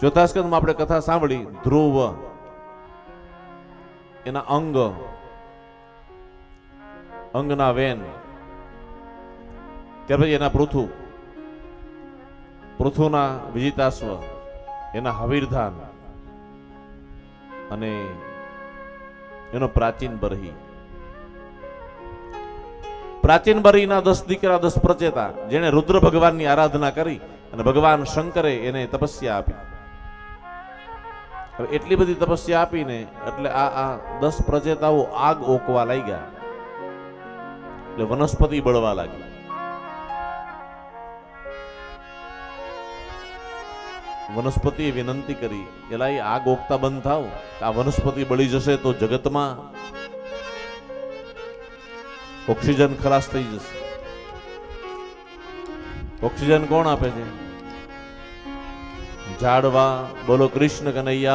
ચોથા સ્કંદમાં આપણે કથા સાંભળી. ધ્રુવ. એના અંગ. અંગના વેન. ત્યાર પછી એના પૃથુ. પૃથુના વિજિતાસ્વ એના હવીરધાન. અને એનો પ્રાચીન બરહી. પ્રાચીન બરીના દસ દીકરા, દસ પ્રચેતા, જેણે રુદ્ર ભગવાનની આરાધના કરી અને ભગવાન શંકરે એને તપસ્યા આપી. હવે એટલી બધી તપસ્યા આપીને એટલે આ આ દસ પ્રજેતાઓ આગ ઓકવા લાગ્યા. એટલે વનસ્પતિ બળવા લાગી. વનસ્પતિએ વિનંતી કરી એલા એ આગ ઓકતા બંધ થાવ આ વનસ્પતિ બળી જશે તો જગતમાં ઓક્સિજન ખલાસ થઈ જશે. ઓક્સિજન કોણ આપે છે? ઝાડવા, બોલો કૃષ્ણ કનૈયા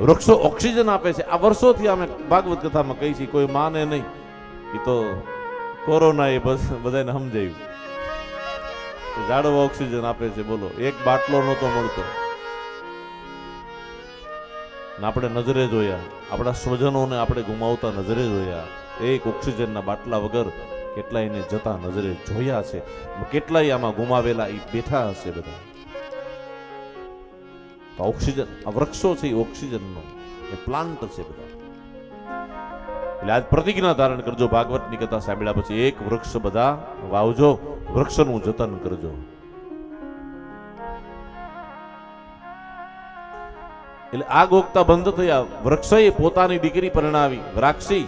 વૃક્ષો ઓક્સિજન આપે છે. આ વર્ષોથી અમે ભાગવત કથામાં કહી છીએ, કોઈ માને નહીં. એ તો કોરોના એ બસ બધાને સમજાયું. ઝાડવા ઓક્સિજન આપે છે, બોલો. એક બાટલો નહોતો મળતો. આપણે નજરે જોયા. આપણા સ્વજનોને આપણે ગુમાવતા નજરે જોયા. એક ઓક્સિજનના બાટલા વગર કેટલાયને જતા નજરે જોયા છે. કેટલાય આમાં ગુમાવેલા એ બેઠા હશે બધા. ઓક્સિજન, આ વૃક્ષો છે એ ઓક્સિજનનો એ પ્લાન્ટ છે બધા. એટલે આજ પ્રતિજ્ઞા ધારણ કરજો ભાગવતની કથા સાંભળ્યા પછી એક વૃક્ષ બધા વાવજો, વૃક્ષનું જતન કરજો. એટલે આગ ઓગતા બંધ થયા, વૃક્ષએ પોતાની દીકરી પરણાવી, રાક્ષી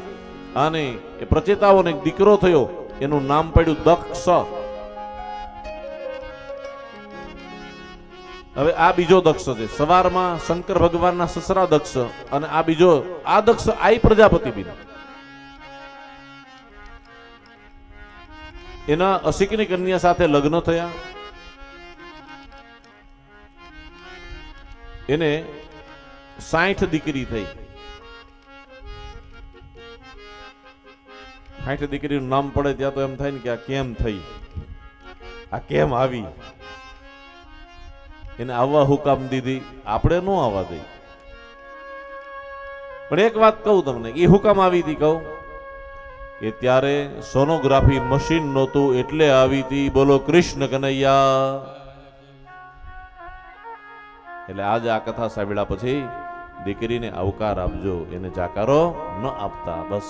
અને એ પ્રચેતાઓને દીકરો થયો, એનું નામ પડ્યું દક્ષ. હવે આ બીજો દક્ષ છે. સવારમાં શંકર ભગવાનના સસરા દક્ષ અને આ બીજો, આ દક્ષ આઈ પ્રજાપતિ બિન એના અસિકની કન્યા સાથે લગ્ન થયા. એને સાઠ દીકરી થઈ. સાઠ દીકરીનું નામ પડે ત્યાં તો એમ થાય ને કે આ કેમ થઈ? આ કેમ આવી? એને આવવા હુકામ દીધી. આપણે ન આવવા દઈ. પણ એક વાત કહું તમને એ હુકામ આવી હતી કહું. કે ત્યારે સોનોગ્રાફી મશીન નહોતું, એટલે આવી હતી. બોલો, કૃષ્ણ કનૈયા. એટલે આજે આ કથા સાંભળ્યા પછી દીકરીને આવકાર આપજો એને જાકારો ન આપતા બસ.